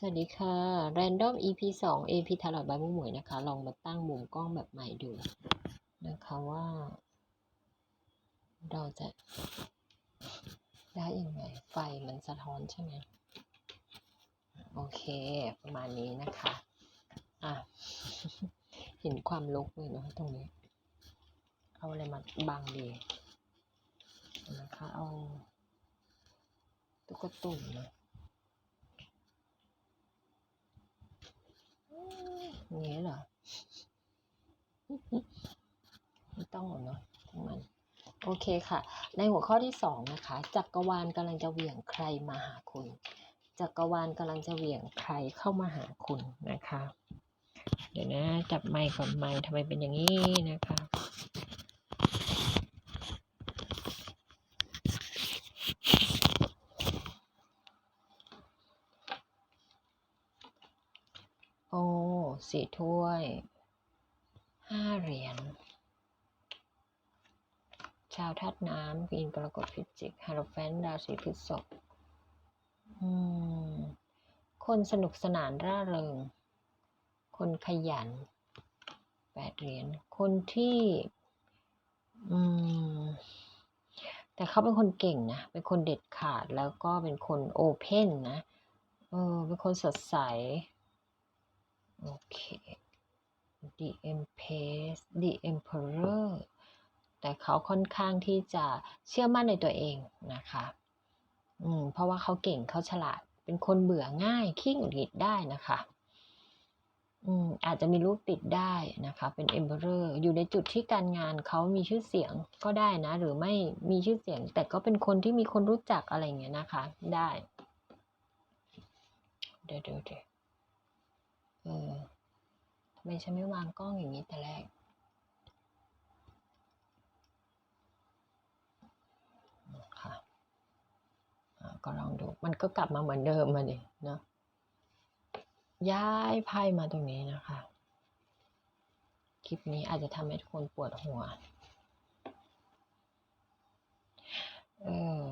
สวัสดีค่ะ Random EP 2 AP ทารอดใบมุ้งหมวยนะคะ ลองมาตั้งมุมกล้องแบบใหม่ดูนะคะว่า เราจะได้ยังไง ไฟมันสะท้อนใช่ไหม โอเค ประมาณนี้นะคะ อะ เห็นความลุกเลยเนาะตรงนี้ เอาอะไรมาบังดีนะคะ เอาตุ๊กตุ่นนะ อย่างนี้เหรอไม่ต้องหรอกเนาะทั้งมันโอเคค่ะ ในหัวข้อที่สองนะคะ จักรวาลกำลังจะเหวี่ยงใครมาหาคุณ จักรวาลกำลังจะเหวี่ยงใครเข้ามาหาคุณนะคะ เดี๋ยวนะ จับไมค์ก่อนไมค์ทำไมเป็นอย่างนี้นะคะ โอ้ สี่ถ้วยห้าเหรียญชาวธาตุน้ำปีนกรกฎพิจิกฮาโรแฟนต์ราศีพฤษภอืมคนสนุกสนานร่าเริง คนขยันแปดเหรียญคนที่อืมแต่เขาเป็นคนเก่งนะ เป็นคนเด็ดขาดแล้วก็เป็นคนโอเพนนะ เออ เป็นคนสดใส โอเค The Empress The Emperor แต่เขาค่อนข้างที่จะเชื่อมั่นในตัวเองนะคะ อืม เพราะว่าเขาเก่งเขาฉลาด เป็นคนเบื่อง่าย ขี้หงุดหงิดได้นะคะ อืม อาจจะมีลูกติดได้นะคะ เป็น Emperor อยู่ในจุดที่การงานเขามีชื่อเสียงก็ได้นะ หรือไม่มีชื่อเสียง แต่ก็เป็นคนที่มีคนรู้จักอะไรเงี้ยนะคะ ได้ เดี๋ยวเดี๋ยว เออทำไมฉันไม่วางกล้องอย่างนี้แต่แรก ค่ะก็ลองดู มันก็กลับมาเหมือนเดิมมาดิเนาะ ย้ายไพ่มาตรงนี้นะคะ คลิปนี้อาจจะทำให้ทุกคนปวดหัว เออ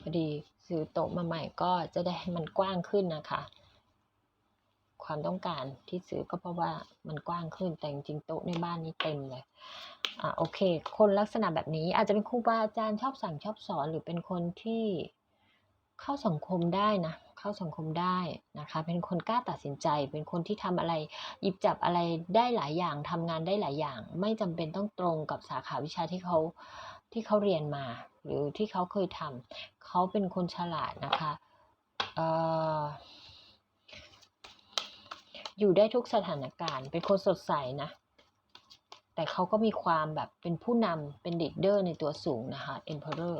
พอดีซื้อโต๊ะมาใหม่ก็จะได้ให้มันกว้างขึ้นนะคะ ความต้องการที่ซื้อก็เพราะว่ามันกว้างขึ้นแต่จริงโต๊ะในบ้านนี้เต็มเลยอะโอเค คนลักษณะแบบนี้อาจจะเป็นครูบาอาจารย์ชอบสั่งชอบสอนหรือเป็นคนที่เข้าสังคมได้นะเข้าสังคมได้นะคะ เป็นคนกล้าตัดสินใจ เป็นคนที่ทำอะไรหยิบจับอะไรได้หลายอย่างทำงานได้หลายอย่าง ไม่จำเป็นต้องตรงกับสาขาวิชาที่เขาที่เขาเรียนมา หรือที่เขาเคยทำเขาเป็นคนฉลาดนะคะเอ่อ อยู่ได้ทุกสถานการณ์ เป็นคนสดใสนะ แต่เขาก็มีความแบบเป็นผู้นำเป็นลีดเดอร์ในตัวสูงนะคะ Emperor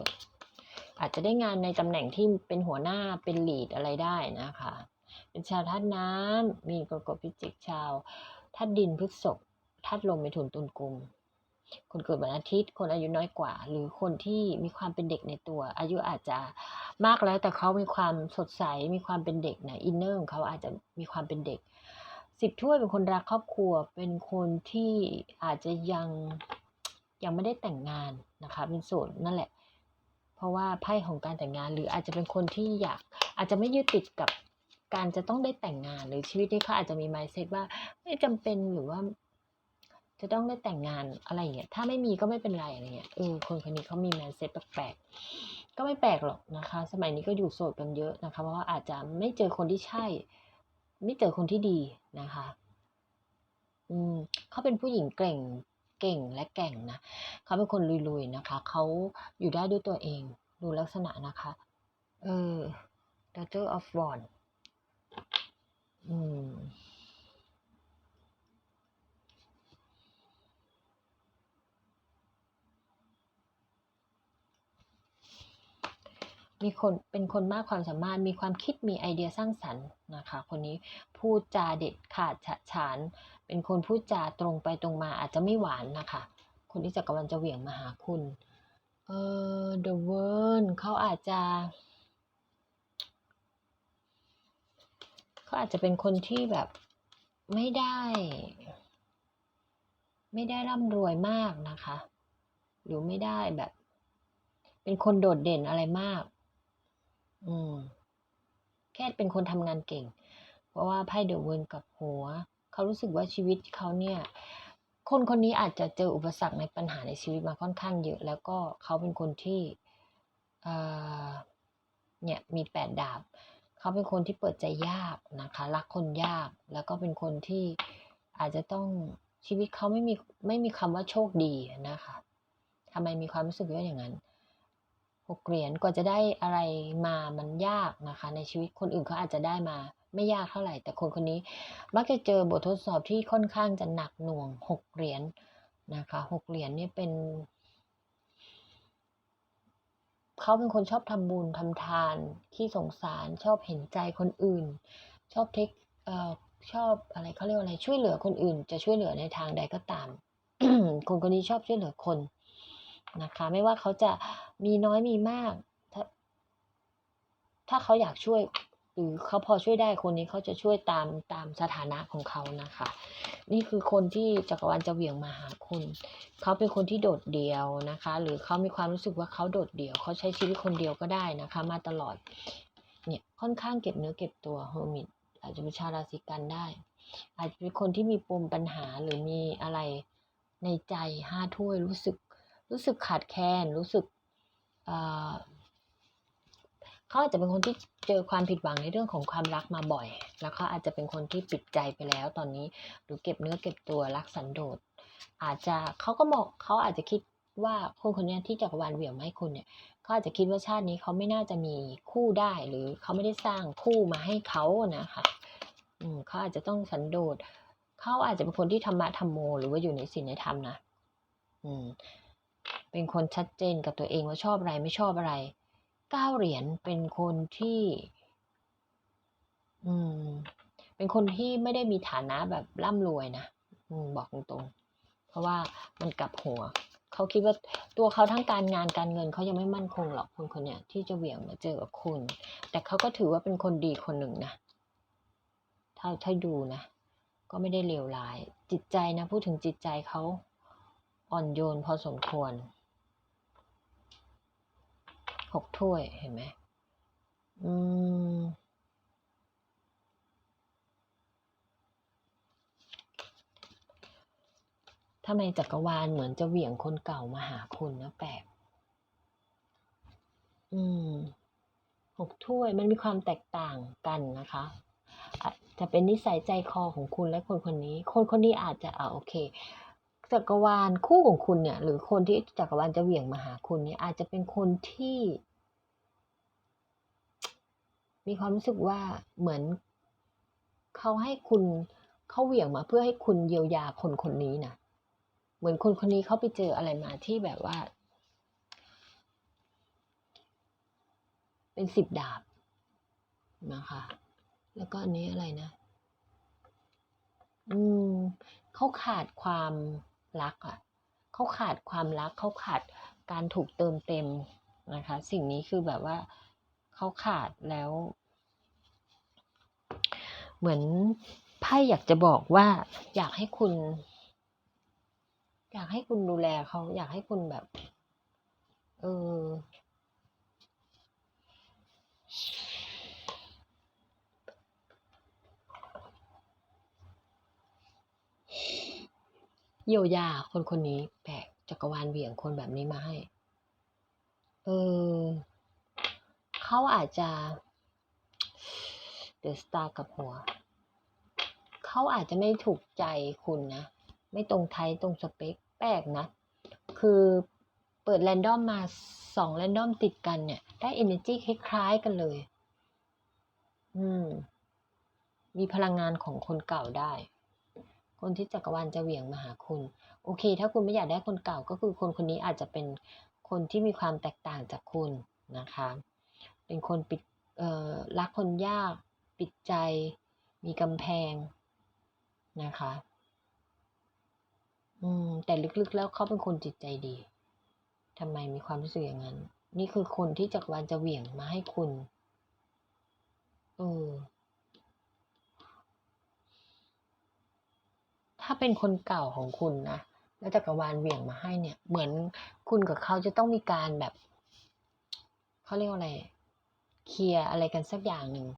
อาจจะได้งานในตำแหน่งที่เป็นหัวหน้าเป็นลีดอะไรได้นะคะ เป็นชาวธาตุน้ำมีกรกฎพิจิกชาวธาตุดินพฤษภธาตุลมเมถุนตุลกุมคนเกิดวันอาทิตย์ คนอายุน้อยกว่า หรือคนที่มีความเป็นเด็กในตัว อายุอาจจะมากแล้วแต่เขามีความสดใส มีความเป็นเด็กนะอินเนอร์ของเขาอาจจะมีความเป็นเด็ก สิบถ้วยเป็นคนรักครอบครัว เป็นคนที่อาจจะยังยังไม่ได้แต่งงานนะคะ เป็นโสดนั่นแหละ เพราะว่าไพ่ของการแต่งงาน หรืออาจจะเป็นคนที่อยากอาจจะไม่ยึดติดกับการจะต้องได้แต่งงานหรือชีวิตนี้เขาอาจจะมี mindset ว่าไม่จำเป็นหรือว่า จะต้องได้แต่งงานอะไรอย่างเงี้ยถ้าไม่มีก็ไม่เป็นไรอะไรเงี้ยเออคนคนนี้เขามี mindset แปลกๆก็ไม่แปลกหรอกนะคะ สมัยนี้ก็อยู่โสดกันเยอะนะคะ เพราะว่าอาจจะไม่เจอคนที่ใช่ ไม่เจอคนที่ดีนะคะ อืมเขาเป็นผู้หญิงเก่งเก่งและแก่งนะเขาเป็นคนลุยๆนะคะ เขาอยู่ได้ด้วยตัวเอง ดูลักษณะนะคะ เออ Daughter of Wands อืม มีคนเป็นคนมากความสามารถ มีความคิดมีไอเดียสร้างสรรค์นะคะคนนี้พูดจาเด็ดขาดฉะฉาน เป็นคนพูดจาตรงไปตรงมาอาจจะไม่หวานนะคะ คนที่จักรวาลจะเหวี่ยงมาหาคุณเออ The World เขาอาจจะเขาอาจจะเป็นคนที่แบบไม่ได้ ไม่ได้ร่ำรวยมากนะคะ หรือไม่ได้แบบ เป็นคนโดดเด่นอะไรมาก อืมแค่เป็นคนทำงานเก่ง เพราะว่าไพ่เดอะเวิร์กับหัว เขารู้สึกว่าชีวิตเขาเนี่ย คนคนนี้อาจจะเจออุปสรรคในปัญหาในชีวิตมาค่อนข้างเยอะ แล้วก็เขาเป็นคนที่เเนี่ยมีแปดดาบ เขาเป็นคนที่เปิดใจยากนะคะ รักคนยาก แล้วก็เป็นคนที่อาจจะต้องชีวิตเขาไม่มีไม่มีคำว่าโชคดีนะคะทำไมมีความรู้สึกว่าอย่างนั้น กเหรียญกว่าจะได้อะไรมามันยากนะคะ ในชีวิตคนอื่นเขาอาจจะได้มาไม่ยากเท่าไหร่ แต่คนคนนี้มักจะเจอบททดสอบที่ค่อนข้างจะหนักหน่วงหกเหรียญนะคะหกเหรียญนี่เป็นเขาเป็นคนชอบทำบุญทำทานขี้สงสารชอบเห็นใจคนอื่น ชอบเทคเอ่อชอบอะไรเขาเรียกว่าอะไรช่วยเหลือคนอื่น จะช่วยเหลือในทางใดก็ตาม คนคนนี้ชอบช่วยเหลือคนนะคะ ไม่ว่าเขาจะ มีน้อยมีมาก ถ้าถ้าเขาอยากช่วยหรือเขาพอช่วยได้คนนี้เขาจะช่วยตามตามสถานะของเขานะคะ นี่คือคนที่จักรวาลจะเหวี่ยงมาหาคุณเขาเป็นคนที่โดดเดี่ยวนะคะ หรือเขามีความรู้สึกว่าเขาโดดเดี่ยวเขาใช้ชีวิตคนเดียวก็ได้นะคะ มาตลอดเนี่ยค่อนข้างเก็บเนื้อเก็บตัวเฮมิตอาจจะเป็นชาวราศีกันได้ อาจจะเป็นคนที่มีปมปัญหาหรือมีอะไรในใจห้าถ้วยรู้สึกรู้สึกขาดแคลนรู้สึก เขาอาจจะเป็นคนที่เจอความผิดหวังในเรื่องของความรักมาบ่อย แล้วเขาอาจจะเป็นคนที่ปิดใจไปแล้วตอนนี้ หรือเก็บเนื้อเก็บตัวรักสันโดษ อาจจะเขาก็บอกเขาอาจจะคิดว่าคนคนนี้ที่จักรวาลเหวี่ยงมาให้คุณเนี่ยเขาอาจจะคิดว่าชาตินี้เขาไม่น่าจะมีคู่ได้หรือเขาไม่ได้สร้างคู่มาให้เขานะคะอืมเขาอาจจะต้องสันโดษเขาอาจจะเป็นคนที่ธรรมะธรรมโม หรือว่าอยู่ในศีลในธรรมนะ อืม เป็นคนชัดเจนกับตัวเองว่าชอบอะไรไม่ชอบอะไรเก้าเหรียญเป็นคนที่ อืม เป็นคนที่ไม่ได้มีฐานะแบบร่ำรวยนะอบอกตรงๆ เพราะว่ามันกลับหัว เขาคิดว่าตัวเขาทั้งการงานการเงินเขายังไม่มั่นคงหรอกคนคนเนี้ยที่จะเหวี่ยงมาเจอกับคุณ แต่เขาก็ถือว่าเป็นคนดีคนหนึ่งนะถ้าถ้าดูนะก็ไม่ได้เลวร้าย จิตใจนะพูดถึงจิตใจเขาอ่อนโยนพอสมควร หกถ้วย เห็นไหมอืมทำไมจักรวาลเหมือนจะเหวี่ยงคนเก่ามาหาคุณนะแปลกอืมหกถ้วยมันมีความแตกต่างกันนะคะจจะเป็นนิสัยใจคอของคุณและคนคนนี้ คนคนนี้อาจจะอ่าโอเค จักรวาลคู่ของคุณเนี่ย หรือคนที่จักรวาลจะเหวี่ยงมาหาคุณเนี่ย อาจจะเป็นคนที่ มีความรู้สึกว่าเหมือนเขาให้คุณเขาเหวี่ยงมาเพื่อให้คุณเยียวยาคนคนนี้นะเหมือนคนคนนี้เขาไปเจออะไรมาที่แบบว่า เป็นสิบดาบนะคะ แล้วก็อันนี้อะไรนะ อืมเขาขาดความ รักอะเขาขาดความรักเขาขาดการถูกเติมเต็มนะคะ สิ่งนี้คือแบบว่าเขาขาดแล้ว เหมือนไพ่อยากจะบอกว่า อยากให้คุณ อยากให้คุณดูแลเขาอยากให้คุณแบบ เออ เยียวยาคนคนนี้แปลกจักรวาลเหวี่ยงคนแบบนี้มาให้ เออเขาอาจจะเดอะสตาร์กับหัว เขาอาจจะไม่ถูกใจคุณนะ ไม่ตรงไทยตรงสเปคแปลกนะ คือเปิดแรนดอมมาสองแรนดอมติดกันเนี่ย ได้ energy คล้ายๆกันเลย อืม มีพลังงานของคนเก่าได้ คนที่จักรวาลจะเหวี่ยงมาหาคุณ โอเค ถ้าคุณไม่อยากได้คนเก่าก็คือคนคนนี้อาจจะเป็นคนที่มีความแตกต่างจากคุณนะคะ เป็นคนปิดเออรักคนยาก ปิดใจ มีกำแพงนะคะอืมแต่ลึกๆแล้วเขาเป็นคนจิตใจดีทำไมมีความรู้สึกอย่างนั้น นี่คือคนที่จักรวาลจะเหวี่ยงมาให้คุณเออ ถ้าเป็นคนเก่าของคุณนะแล้วจักรวาลเหวี่ยงมาให้เนี่ย เหมือนคุณกับเขาจะต้องมีการแบบเขาเรียกอะไร เคลียร์อะไรกันสักอย่างหนึ่ง